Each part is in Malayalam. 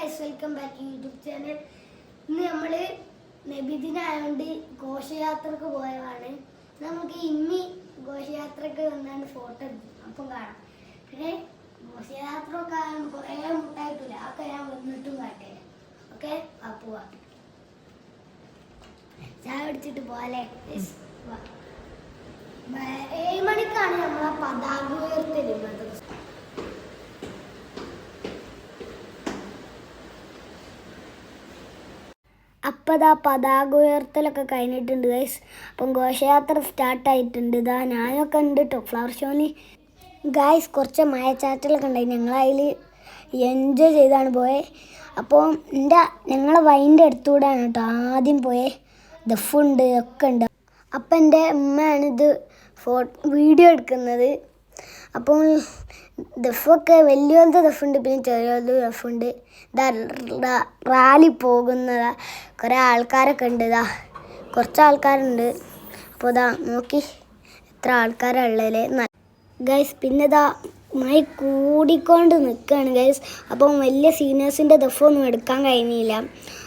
Guys welcome back YouTube channel ഇന്ന് നമ്മൾ നബിദിനായോണ്ട് ഘോഷയാത്രക്ക് പോയതാണ്. നമുക്ക് ഇമ്മി ഘോഷയാത്രക്ക് വന്നാണ് ഫോട്ടോ അപ്പം കാണാം. പിന്നെ ഘോഷയാത്ര ഒക്കെ ആകുമ്പോൾ കുറേ മുട്ടായിട്ടില്ല? അതൊക്കെ ഞാൻ വന്നിട്ടും കാട്ടില്ല ഓക്കെ? ആ പോവാ. ചായ പിടിച്ചിട്ട്. ബ- ഏഴ് മണിക്കാണ് നമ്മളെ പതാക ഉയർത്തരുന്നത് അപ്പം ഇതാ പതാക ഉയർത്തലൊക്കെ കഴിഞ്ഞിട്ടുണ്ട് ഗൈസ് അപ്പം ഘോഷയാത്ര സ്റ്റാർട്ടായിട്ടുണ്ട് ഇതാ ഞാനൊക്കെ ഉണ്ട് കേട്ടോ ഫ്ലവർ ഷോന് ഗൈസ് കുറച്ച് മയച്ചാറ്റലൊക്കെ ഉണ്ടായി. ഞങ്ങളതിൽ എൻജോയ് ചെയ്താണ് പോയത് അപ്പോൾ എന്റെ ഞങ്ങളെ വൈന്റെ അടുത്തൂടെയാണ് കേട്ടോ ആദ്യം പോയെ. ദഫുണ്ട് ഒക്കെ ഉണ്ട്. അപ്പം എന്റെ ഉമ്മയാണ് ഇത് ഫോ വീഡിയോ എടുക്കുന്നത്. അപ്പോൾ ദഫൊക്കെ വലിയൊരു ദഫുണ്ട് പിന്നെ ചെറിയൊരു ദഫുണ്ട്. ഇതാ റാലി പോകുന്നതാ കുറേ ആൾക്കാരൊക്കെ ഉണ്ട്. ഇതാ കുറച്ച് ആൾക്കാരുണ്ട്. അപ്പോൾ ഇതാ നോക്കി എത്ര ആൾക്കാരാണ് ഉള്ളത് ഗൈസ് പിന്നെ ഇതാ മഴ കൂടിക്കൊണ്ട് നിൽക്കുകയാണ് ഗൈസ്. അപ്പം വലിയ സീനിയേഴ്സിന്റെ ദഫൊന്നും എടുക്കാൻ കഴിഞ്ഞില്ല.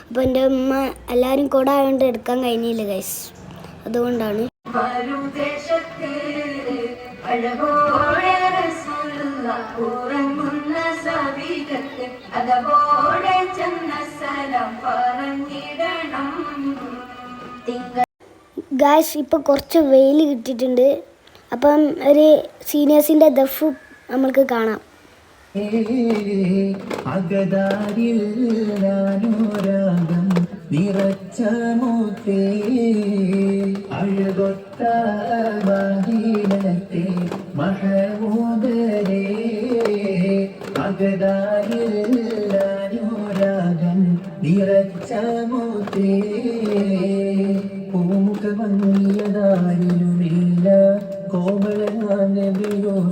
അപ്പോൾ എന്റെ ഉമ്മ എല്ലാവരും കൂടെ ആയതുകൊണ്ട് എടുക്കാൻ കഴിഞ്ഞില്ല ഗൈസ്. അതുകൊണ്ടാണ്. ഉറങ്ങുന്ന സവികത്ത് അതവോടെ ചെന്ന സ്ഥലം പറഞ്ഞിടണം. തിങ്കൾ ഗായ്സ് ഇപ്പം കുറച്ച് വെയിൽ കിട്ടിയിട്ടുണ്ട്. അപ്പം ഒരു സീനിയേഴ്സിന്റെ ദഫ് നമ്മൾക്ക് കാണാം. അകതാരിൽ നിറച്ച മൂത്തേ അഴകൊത്ത മഹമൂദരേ അകതാരിൽ ഞാനോരാഗം നിറച്ച മൂത്തേ പൂമുഖ ഭംഗി